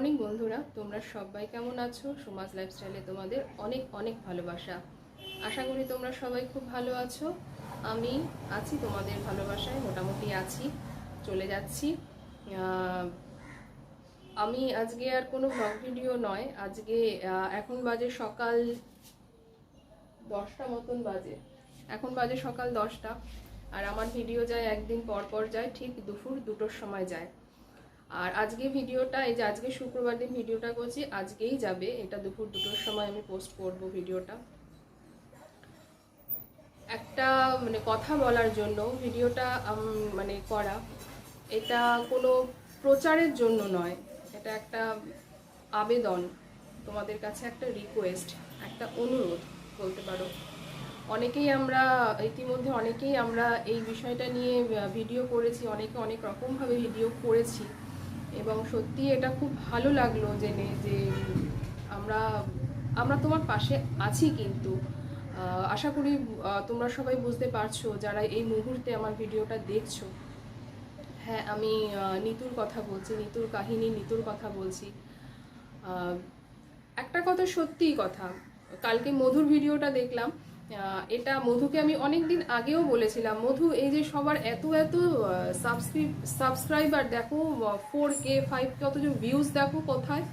Morning বন্ধুরা, তোমরা সবাই কেমন আছো? সমাজ লাইফস্টাইলে তোমাদের অনেক অনেক ভালোবাসা। আশা করি তোমরা সবাই খুব ভালো আছো। আমি আছি তোমাদের ভালোবাসায়, মোটামুটি আছি, চলে যাচ্ছি। আমি আজকে আর কোনো ব্লগ ভিডিও নয়, আজকে এখন বাজে সকাল দশটা মতন বাজে। এখন বাজে সকাল দশটা, আর আমার ভিডিও যায় একদিন পর পর যায়, ঠিক দুপুর দুটোর সময় যায়। আর আজকে ভিডিওটা, এই যে আজকে শুক্রবার দিন ভিডিওটা করছি, আজকেই যাবে। এটা দুপুর দুটোর সময় আমি পোস্ট করব ভিডিওটা। একটা মানে কথা বলার জন্য, ভিডিওটা মানে করা, এটা কোনো প্রচারের জন্য নয়। এটা একটা আবেদন, তোমাদের কাছে একটা রিকোয়েস্ট একটা অনুরোধ বলতে পারো। অনেকেই আমরা, ইতিমধ্যে অনেকেই আমরা এই বিষয়টা নিয়ে ভিডিও করেছি, অনেকে অনেক রকমভাবে ভিডিও করেছি। এবং সত্যি এটা খুব ভালো লাগল জেনে যে আমরা আমরা তোমার পাশে আছি কিন্তু। আশা করি তোমরা সবাই বুঝতে পারছ যারা এই মুহূর্তে আমার ভিডিওটা দেখছ। হ্যাঁ আমি নিতুর কথা বলছি, নিতুর কাহিনী নিতুর কথা বলছি। একটা কথা সত্যিই কথা, কালকে মধুর ভিডিওটা দেখলাম। এটা মধুকে আমি অনেক দিন আগেও বলেছিলাম, মধু এই যে সবার এত এত সাবস্ক্রাইবার দেখো ফোর কে ফাইভ কে অথচ ভিউজ দেখো কোথায়?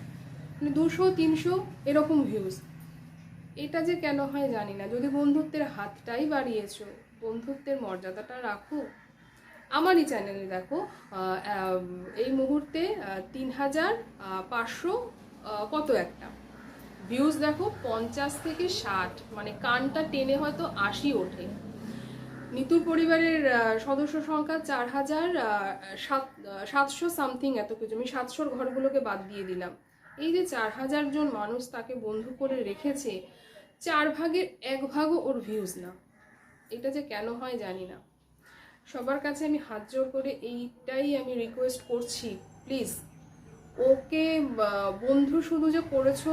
মানে দুশো, তিনশো এরকম ভিউজ এটা যে কেন হয় জানি না। যদি বন্ধুত্বের হাতটাই বাড়িয়েছো, বন্ধুত্বের মর্যাদাটা রাখো। আমারই চ্যানেলে দেখো এই মুহূর্তে তিন হাজার পাঁচশো কত একটা। ভিউজ দেখো পঞ্চাশ থেকে ষাট মানে কানটা টেনে হয়তো আশি ওঠে। নিতুর পরিবারের সদস্য সংখ্যা চার হাজার সাত সাতশো সামথিং এত কিছু। আমি সাতশোর ঘরগুলোকে বাদ দিয়ে দিলাম। এই যে চার হাজার জন মানুষ তাকে বন্ধু করে রেখেছে, চার ভাগের এক ভাগও ওর ভিউজ না। এটা যে কেন হয় জানি না। সবার কাছে আমি হাত জোর করে এইটাই আমি রিকোয়েস্ট করছি প্লিজ ওকে বন্ধু শুধু যে করেছ,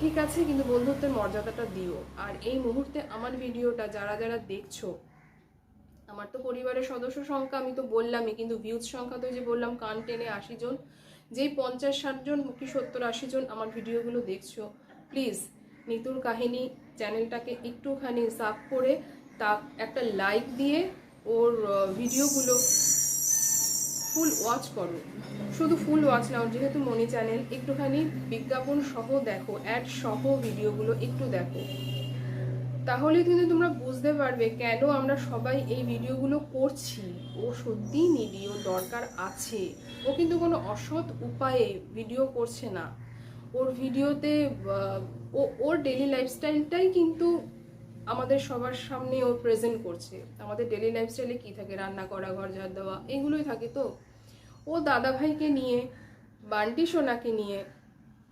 ঠিক আছে, কিন্তু বন্ধুত্বের মর্যাদাটা দিও। আর এই মুহূর্তে আমার ভিডিওটা যারা যারা দেখছ, আমার তো পরিবারের সদস্য সংখ্যা আমি তো বললামই, কিন্তু ভিউজ সংখ্যা তো যে বললাম, কান টেনে আশি জন, যেই পঞ্চাশ ষাট জন কি সত্তর আশি জন আমার ভিডিওগুলো দেখছ প্লিজ নিতুর কাহিনী চ্যানেলটাকে একটুখানি সাব করে তা একটা লাইক দিয়ে ওর ভিডিওগুলো ফুল ওয়াচ করো। শুধু ফুল ওয়াচ নাও যেহেতু মনি চ্যানেল, একটুখানি বিজ্ঞাপন সহ দেখো অ্যাড সহ ভিডিওগুলো একটু দেখো। তাহলে কিন্তু তোমরা বুঝতে পারবে কেন আমরা সবাই এই ভিডিওগুলো করছি। ও সত্যিই নিডি ও দরকার আছে। ও কিন্তু কোনো অসৎ উপায়ে ভিডিও করছে না। ওর ভিডিওতে ও, ওর ডেলি লাইফস্টাইলটাই কিন্তু আমাদের সবার সামনে ও প্রেজেন্ট করছে। আমাদের ডেলি লাইফস্টাইলে কি থাকে? রান্না করা, ঘর ঝাড় দেওয়া, এগুলোই থাকে তো? ও দাদা ভাইকে নিয়ে, বান্টি সোনাকে নিয়ে,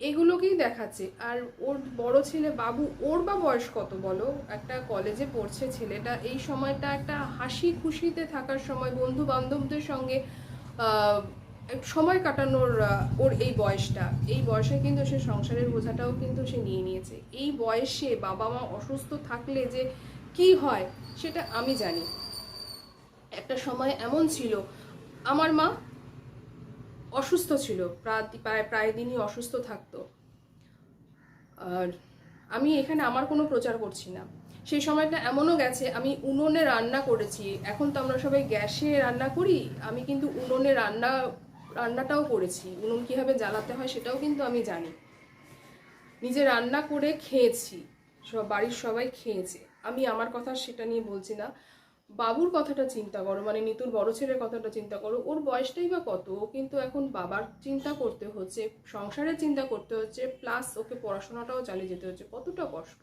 এগুলোকেই দেখাচ্ছে। আর ওর বড় ছেলে বাবু, ওর বা বয়স কত বলো? একটা কলেজে পড়ছে ছেলেটা। এই সময়টা একটা হাসি খুশিতে থাকার সময় বন্ধু বান্ধবদের সঙ্গে সময় কাটানোর ওর এই বয়সটা। এই বয়সে কিন্তু সে সংসারের বোঝাটাও কিন্তু সে নিয়ে নিয়েছে। এই বয়সে বাবা মা অসুস্থ থাকলে যে কি হয়, সেটা আমি জানি। একটা সময় এমন ছিল, আমার মা অসুস্থ ছিল, প্রায় প্রায় দিনই অসুস্থ থাকতো। আর আমি এখানে আমার কোনো প্রচার করছি না। সেই সময়টা এমনও গেছে, আমি উনুনে রান্না করেছি। এখন তো আমরা সবাই গ্যাসে রান্না করি, আমি কিন্তু উনুনে রান্না, রান্নাটাও করেছি। উনুন কীভাবে জ্বালাতে হয় সেটাও কিন্তু আমি জানি। নিজে রান্না করে খেয়েছি, সব বাড়ির সবাই খেয়েছে। আমি আমার কথা সেটা নিয়ে বলছি না। বাবুর কথাটা চিন্তা করো মানে নিতুর বড় ছেলের কথাটা চিন্তা করো। ওর বয়সটাই বা কত, ও কিন্তু এখন বাবার চিন্তা করতে হচ্ছে, সংসারের চিন্তা করতে হচ্ছে প্লাস ওকে পড়াশোনাটাও চালিয়ে যেতে হচ্ছে, কতটা কষ্ট।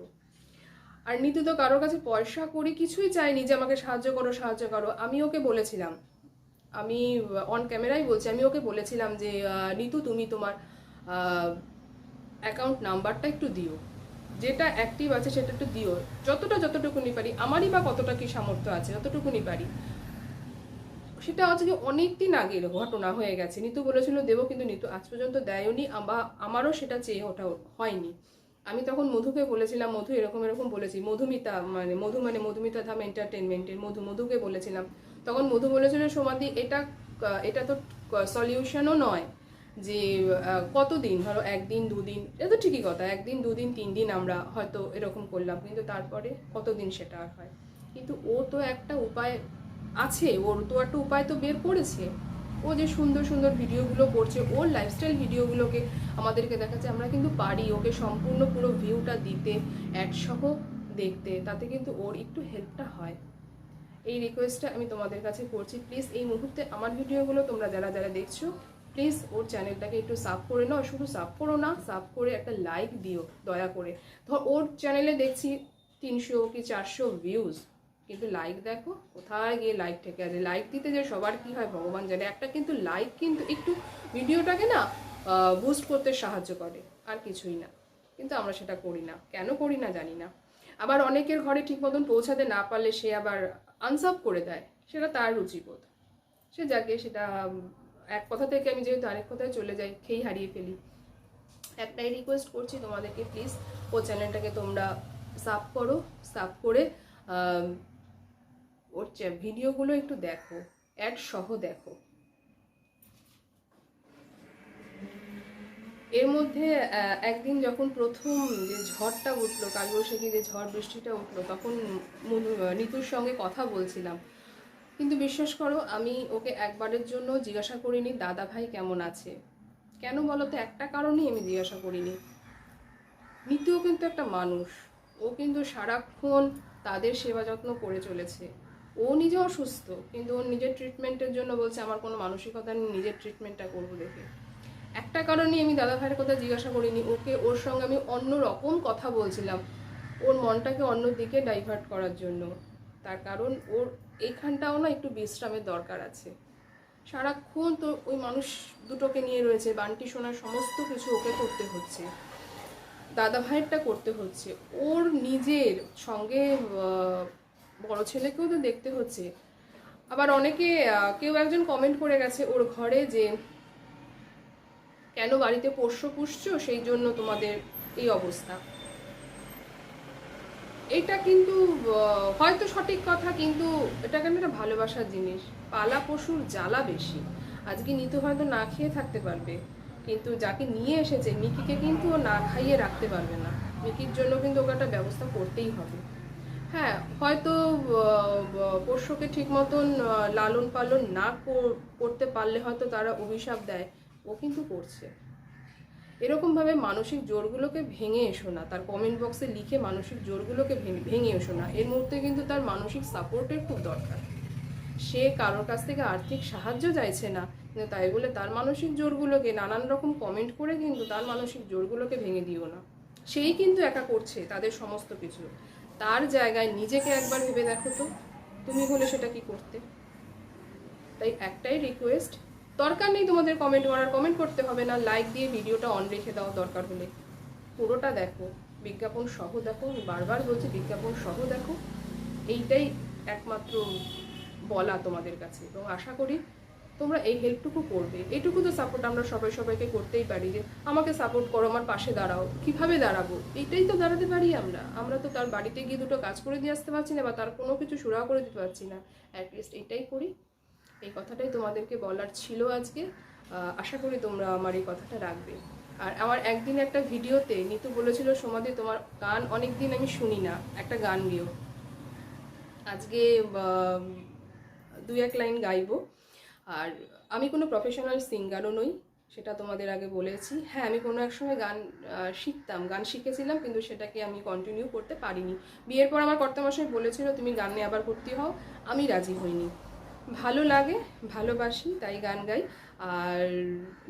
আর নিতু তো কারোর কাছে পয়সা করে কিছুই চাইনি যে আমাকে সাহায্য করো সাহায্য করো। আমি ওকে বলেছিলাম, আমি অন ক্যামেরাই বলছি, আমি ওকে বলেছিলাম যে নিতু তুমি তোমার অ্যাকাউন্ট নাম্বারটা একটু দিও। যেটা অ্যাক্টিভ আছে সেটা একটু দিও। যতটা যতটুকুনি পারি, আমারই বা কতটা কি সামর্থ্য আছে যতটুকুনি পারি। সেটা আজকে অনেক দিন আগের ঘটনা হয়ে গেছে। নিতু বলেছিল, দেবো কিন্তু নিতু, আজ পর্যন্ত দেয়নি বা আমারও সেটা চেয়ে ওটা হয়নি। আমি তখন মধুকে বলেছিলাম, মধু, এরকম এরকম বলেছি, মধুমিতা মানে মধু মানে মধুমিতা ধাম এন্টারটেনমেন্টের মধু, মধুকে বলেছিলাম। তখন মধু বলেছিল সমাধি এটা এটা তো সলিউশনও নয়। যে কতদিন? ধরো একদিন, দুদিন, এটা তো ঠিকই কথা। একদিন, দুদিন তিন দিন আমরা হয়তো এরকম করলাম, কিন্তু তারপরে কতদিন সেটা আর হয়? কিন্তু ও তো একটা উপায় আছে, ওর তো একটা উপায় তো বের করেছে। ও যে সুন্দর সুন্দর ভিডিওগুলো করছে, ওর লাইফস্টাইল ভিডিওগুলোকে আমাদেরকে দেখাচ্ছে, আমরা কিন্তু পারি ওকে সম্পূর্ণ পুরো ভিউটা দিতে অ্যাডসহ দেখতে। তাতে কিন্তু ওর একটু হেল্পটা হয়। এই রিকোয়েস্টটা আমি তোমাদের কাছে করছি। প্লিজ এই মুহূর্তে আমার ভিডিওগুলো তোমরা যারা যারা দেখছ প্লিজ ওর চ্যানেলটাকে একটু সাব করে নাও, শুধু সাব করো না সাব করে একটা লাইক দিও, দয়া করে। ধর, ওর চ্যানেলে দেখছি তিনশো কি চারশো ভিউজ কিন্তু লাইক দেখো, কোথায় গিয়ে লাইক ঠেকে আছে? লাইক দিতে যে সবার কি হয়, ভগবান জানে। একটা কিন্তু লাইক কিন্তু একটু ভিডিওটাকে না বুস্ট করতে সাহায্য করে, আর কিছুই না। কিন্তু আমরা সেটা করি না। কেন করি না জানি না। আবার অনেকের ঘরে ঠিক মতন পৌঁছাতে না পারলে সে আবার আনসাব করে দেয়। সেটা তার রুচিবোধ। সে যাকে সেটা এক কথা থেকে আমি যেহেতু আরেক কথায় চলে যাই খেয়েই হারিয়ে ফেলি। একটাই রিকোয়েস্ট করছি তোমাদেরকে প্লিজ ও চ্যানেলটাকে তোমরা সাব করো সাব করে ওর ভিডিওগুলো একটু দেখো অ্যাড সহ দেখো। এর মধ্যে একদিন যখন প্রথম যে ঝড়টা উঠল, কালবৈশাখী যে ঝড় বৃষ্টিটা উঠল, তখন নিতুর সঙ্গে কথা বলছিলাম। কিন্তু বিশ্বাস করো, আমি ওকে একবারের জন্য জিজ্ঞাসা করিনি, দাদা ভাই কেমন আছে? কেন বলো তো, একটা কারণেই আমি জিজ্ঞাসা করিনি। নিতুও কিন্তু একটা মানুষ। ও কিন্তু সারাক্ষণ তাদের সেবা যত্ন করে চলেছে। ও নিজে অসুস্থ, কিন্তু ওর নিজের ট্রিটমেন্টের জন্য বলছে, আমার কোনো মানসিকতা নেই, নিজের ট্রিটমেন্টটা করব দেখে। একটা কারণে আমি দাদা ভাইয়ের কথা জিজ্ঞাসা করিনি, ওকে ওর সঙ্গে আমি অন্য রকম কথা বলছিলাম। ওর মনটাকে অন্য দিকে ডাইভার্ট করার জন্য। তার কারণ ওর এইখানটাও না একটু বিশ্রামের দরকার আছে। সারাক্ষণ তো ওই মানুষ দুটোকে নিয়ে রয়েছে, বান্টি সোনার সমস্ত কিছু ওকে করতে হচ্ছে। দাদা ভাইয়েরটা করতে হচ্ছে। ওর নিজের সঙ্গে বড় ছেলেকেও তো দেখতে হচ্ছে। আবার অনেকে কেউ একজন কমেন্ট করে গেছে ওর ঘরে যে, কেন বাড়িতে পোষ্য পুষছো? সেই জন্য তোমাদের এই অবস্থা। এটা কিন্তু হয়তো সঠিক কথা, কিন্তু এটা কেন একটা ভালোবাসার জিনিস? পালা পশুর জ্বালা বেশি। আজকে নিতু হয়তো না খেয়ে থাকতে পারবে, কিন্তু যাকে নিয়ে এসেছে, মিকিকে কিন্তু ও না খাইয়ে রাখতে পারবে না। মিকির জন্য কিন্তু ওকে একটা ব্যবস্থা করতেই হবে। হ্যাঁ হয়তো পোষ্যকে ঠিক মতন লালন পালন না করতে পারলে হয়তো তারা অভিশাপ দেয়। ও কিন্তু করছে। এরকমভাবে মানসিক জোরগুলোকে ভেঙে এসো না। তার কমেন্ট বক্সে লিখে মানসিক জোরগুলোকে ভেঙে- এসো না। এর মুহূর্তে কিন্তু তার মানসিক সাপোর্টের খুব দরকার। সে কারোর কাছ থেকে আর্থিক সাহায্য চাইছে না, কিন্তু তাই বলে তার মানসিক জোরগুলোকে নানান রকম কমেন্ট করে কিন্তু তার মানসিক জোরগুলোকে ভেঙে দিও না। সেই কিন্তু একা করছে তাদের সমস্ত কিছু। তার জায়গায় নিজেকে একবার ভেবে দেখো তো, তুমি হলে সেটা কি করতে? তাই একটাই রিকোয়েস্ট দরকার নেই তোমাদের কমেন্ট করার কমেন্ট করতে হবে না। লাইক দিয়ে ভিডিওটা অন রেখে দাও দরকার হলে। পুরোটা দেখো, বিজ্ঞাপন সহ দেখো, আমি বারবার বলছি বিজ্ঞাপন সহ দেখো। এইটাই একমাত্র বলা তোমাদের কাছে। এবং আশা করি তোমরা এই হেল্পটুকু করবে। এইটুকু তো সাপোর্ট আমরা সবাই সবাইকে করতেই পারি যে, আমাকে সাপোর্ট করো, আমার পাশে দাঁড়াও। কীভাবে দাঁড়াবো? এইটাই তো দাঁড়াতে পারি আমরা। আমরা তো তার বাড়িতে গিয়ে দুটো কাজ করে দিয়ে আসতে পারছি না বা তার কোনো কিছু সুরাহা করে দিতে পারছি না। অ্যাটলিস্ট এইটাই করি। এই কথাটাই তোমাদেরকে বলার ছিল আজকে। আশা করি তোমরা আমার এই কথাটা রাখবে। আর আমার একদিন একটা ভিডিওতে নিতু বলেছিল সমাধি তোমার গান অনেক দিন আমি শুনি না, একটা গান গেও আজকে দুই এক লাইন গাইবো। আর আমি কোনো প্রফেশনাল সিঙ্গারও নই, সেটা তোমাদের আগে বলেছি। হ্যাঁ আমি কোনো এক সময় গান শিখতাম, গান শিখেছিলাম, কিন্তু সেটাকে আমি কন্টিনিউ করতে পারিনি। বিয়ের পর আমার কর্তামশাই বলেছিল, তুমি গান নিয়ে আবার ভর্তি হও, আমি রাজি হইনি। ভালো লাগে, ভালোবাসি, তাই গান গাই। আর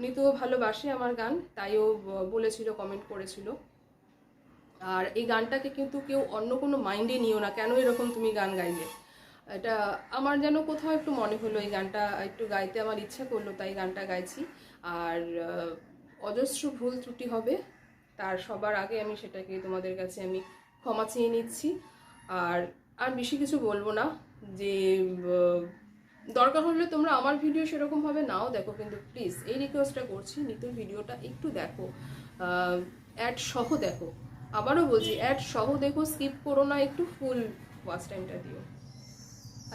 নিতুও ভালোবাসে আমার গান, তাইও বলেছিল কমেন্ট করেছিল। আর এই গানটাকে কিন্তু কেউ অন্য কোনো মাইন্ডে নিও না, কেন এরকম তুমি গান গাইলে? এটা আমার যেন কোথাও একটু মনে হলো, এই গানটা একটু গাইতে আমার ইচ্ছা করল, তাই গানটা গাইছি। আর অজস্র ভুল ত্রুটি হবে, তার সবার আগে আমি সেটাকে তোমাদের কাছে আমি ক্ষমা চেয়ে নিচ্ছি। আর আর বেশি কিছু বলব না, যে দরকার হলে তোমরা আমার ভিডিও সেরকমভাবে নাও, দেখো কিন্তু প্লিজ এই রিকোয়েস্টটা করছি, নিতুর ভিডিওটা একটু দেখো অ্যাড সহ দেখো। আবারও বলছি অ্যাড সহ দেখো স্কিপ করো না, একটু ফুল ওয়াচ টাইমটা দিও।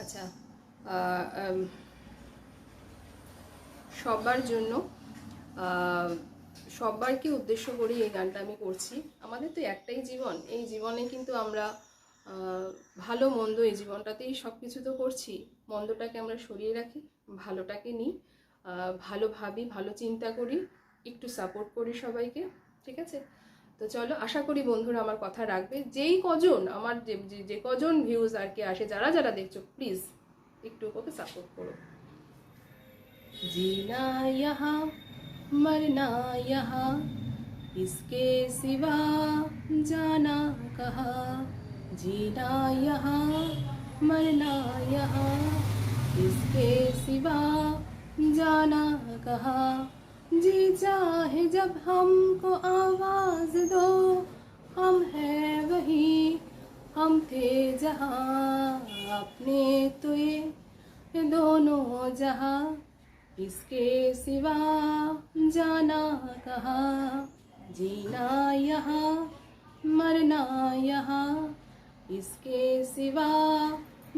আচ্ছা সবার জন্য সবাইকে উদ্দেশ্য করে এই গানটা আমি করছি। আমাদের তো একটাই জীবন, এই জীবনে কিন্তু আমরা ভালো মন্দ এই জীবনটাতেই সব কিছু তো করছি। মন্দটাকে আমরা সরিয়ে রাখি ভালোটাকে নিই আহ, ভালো ভাবি ভালো চিন্তা করি একটু সাপোর্ট করি সবাইকে ঠিক আছে তো চলো আশা করি বন্ধুরা আমার কথা রাখবে যেই কজন আমার যে যে- যে কজন ভিউজ আর কি আসে যারা যারা দেখছো প্লিজ একটু ওকে সাপোর্ট করো जीना यहाँ मरना यहाँ इसके सिवा जाना कहाँ जीना यहाँ मरना यहाँ। इसके सिवा जाना कहा? जी चाहे जब हमको आवाज़ दो, हम हैं वही, हम थे जहाँ। अपने तो ये दोनों जहाँ। इसके सिवा जाना कहा? जीना यहाँ, मरना यहाँ। इसके सिवा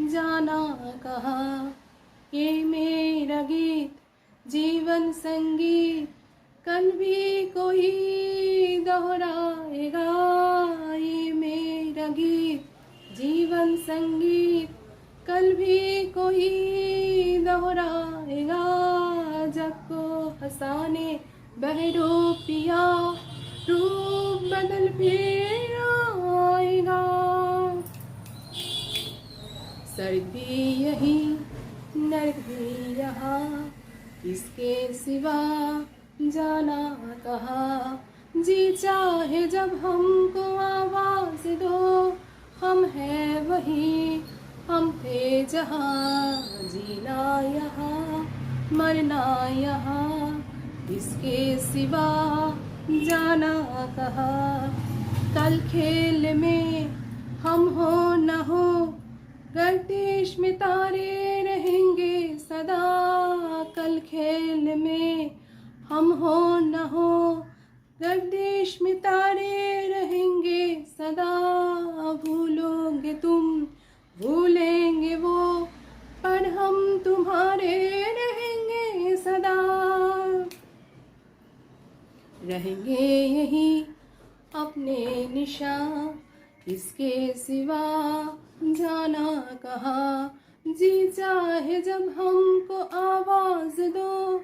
जाना कहा? ये मेरा गीत, जीवन संगीत, कल भी कोई दोहराएगा। ये मेरा गीत, जीवन संगीत, कल भी कोई दोहराएगा। जग को हंसाने बहरो पिया, रूप बदल फिर। भी यही नर्क भी यहाँ इसके सिवा जाना कहा। जी चाहे जब हमको आवाज़ दो, हम है वही, हम थे जहाँ, जीना यहाँ, मरना यहाँ। इसके सिवा जाना कहा। कल खेल में हम हो न हो गर्दिश में तारे रहेंगे सदा कल खेल में। हम हो न हो गर्दिश में तारे रहेंगे सदा भूलोगे तुम, भूलेंगे वो। पर हम तुम्हारे रहेंगे सदा। रहेंगे यही अपने निशान, इसके सिवा जाना कहा। जी चाहे जब हमको आवाज़ दो,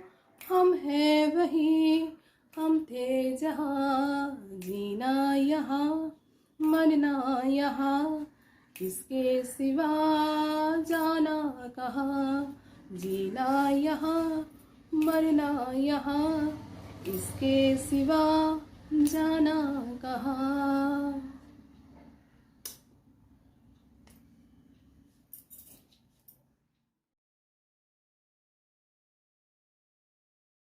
हम हैं वही, हम थे जहाँ। जीना यहाँ मरना यहाँ इसके सिवा जाना कहा। जीना यहाँ, मरना यहाँ इसके सिवा जाना कहाँ।